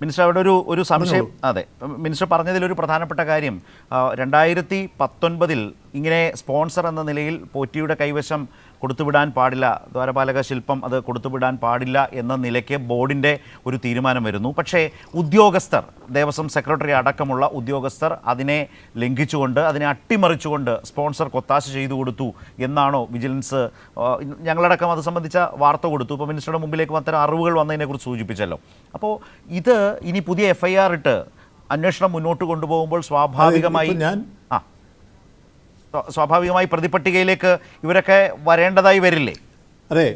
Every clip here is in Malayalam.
മിനിസ്റ്റർ അവിടെ ഒരു ഒരു സംശയം അതെ. മിനിസ്റ്റർ പറഞ്ഞതിൽ ഒരു പ്രധാനപ്പെട്ട കാര്യം. രണ്ടായിരത്തി പത്തൊൻപതിൽ ഇങ്ങനെ സ്പോൺസർ എന്ന നിലയിൽ പോറ്റിയുടെ കൈവശം കൊടുത്തുവിടാൻ പാടില്ല. ദ്വാരപാലക ശില്പം അത് കൊടുത്തുവിടാൻ പാടില്ല എന്ന നിലയ്ക്ക് ബോർഡിന്റെ ഒരു തീരുമാനം വരുന്നു. പക്ഷേ ഉദ്യോഗസ്ഥർ ദേവസ്വം സെക്രട്ടറി അടക്കമുള്ള ഉദ്യോഗസ്ഥർ അതിനെ ലംഘിച്ചുകൊണ്ട് അതിനെ അട്ടിമറിച്ചുകൊണ്ട് സ്പോൺസർ കൊത്താശ ചെയ്തു കൊടുത്തു എന്നാണോ വിജിലൻസ് ഞങ്ങളടക്കം അത് സംബന്ധിച്ച വാർത്ത കൊടുത്തു. ഇപ്പോൾ മിനിസ്റ്ററുടെ മുമ്പിലേക്ക് അത്തരം അറിവുകൾ വന്നതിനെക്കുറിച്ച് സൂചിപ്പിച്ചല്ലോ. അപ്പോൾ ഇത് ഇനി പുതിയ എഫ് ഐ ആർ ഇട്ട് അന്വേഷണം മുന്നോട്ട് കൊണ്ടുപോകുമ്പോൾ സ്വാഭാവികമായി ഞാൻ ആ. സ്വാഭാവികമായി പ്രതിപട്ടികയിലേക്ക് ഇവരൊക്കെ വരേണ്ടതായി വരില്ലേ? അതെ.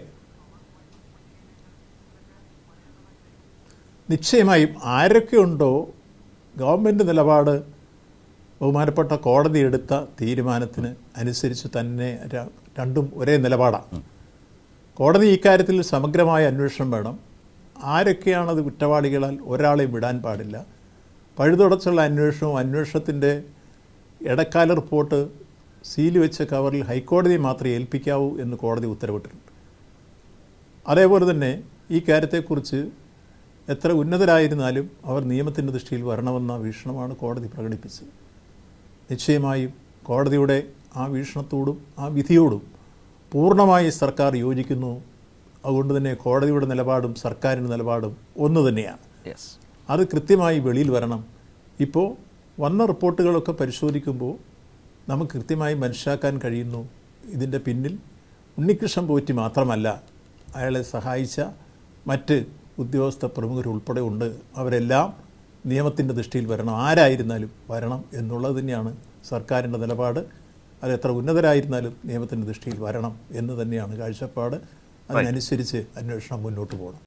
നിശ്ചയമായും ആരൊക്കെ ഉണ്ടോ ഗവൺമെന്റ് നിലപാട് ബഹുമാനപ്പെട്ട കോടതി എടുത്ത തീരുമാനത്തിന് അനുസരിച്ച് തന്നെ രണ്ടും ഒരേ നിലപാടാണ് കോടതി ഇക്കാര്യത്തിൽ സമഗ്രമായ അന്വേഷണം വേണം. ആരൊക്കെയാണത് കുറ്റവാളികളാൽ ഒരാളെയും വിടാൻ പാടില്ല? പഴുതുടച്ചുള്ള അന്വേഷണവും അന്വേഷണത്തിന്റെ ഇടക്കാല റിപ്പോർട്ട് സീൽ വെച്ച കവറിൽ ഹൈക്കോടതിയെ മാത്രമേ ഏൽപ്പിക്കാവൂ എന്ന് കോടതി ഉത്തരവിട്ടിട്ടുണ്ട്. അതേപോലെ തന്നെ ഈ കാര്യത്തെക്കുറിച്ച് എത്ര ഉന്നതരായിരുന്നാലും അവർ നിയമത്തിന്റെ ദൃഷ്ടിയിൽ വരണമെന്ന വീക്ഷണമാണ് കോടതി പ്രകടിപ്പിച്ചത്. നിശ്ചയമായും കോടതിയുടെ ആ വീക്ഷണത്തോടും ആ വിധിയോടും പൂർണമായി സർക്കാർ യോജിക്കുന്നു. അതുകൊണ്ട് തന്നെ കോടതിയുടെ നിലപാടും സർക്കാരിന്റെ നിലപാടും ഒന്ന് തന്നെയാണ്. അത് കൃത്യമായി വെളിയിൽ വരണം. ഇപ്പോൾ വന്ന റിപ്പോർട്ടുകളൊക്കെ പരിശോധിക്കുമ്പോൾ നമുക്ക് കൃത്യമായി മനസ്സിലാക്കാൻ കഴിയുന്നു. ഇതിന്റെ പിന്നിൽ ഉണ്ണികൃഷ്ണൻ പോറ്റി മാത്രമല്ല അയാളെ സഹായിച്ച മറ്റ് ഉദ്യോഗസ്ഥ പ്രമുഖരുൾപ്പെടെ ഉണ്ട്. അവരെല്ലാം നിയമത്തിന്റെ ദൃഷ്ടിയിൽ വരണം. ആരായിരുന്നാലും വരണം എന്നുള്ളത് തന്നെയാണ് സർക്കാരിന്റെ നിലപാട്. അത് എത്ര ഉന്നതരായിരുന്നാലും നിയമത്തിന്റെ ദൃഷ്ടിയിൽ വരണം എന്ന് തന്നെയാണ് കാഴ്ചപ്പാട്. അതിനനുസരിച്ച് അന്വേഷണം മുന്നോട്ട് പോകണം.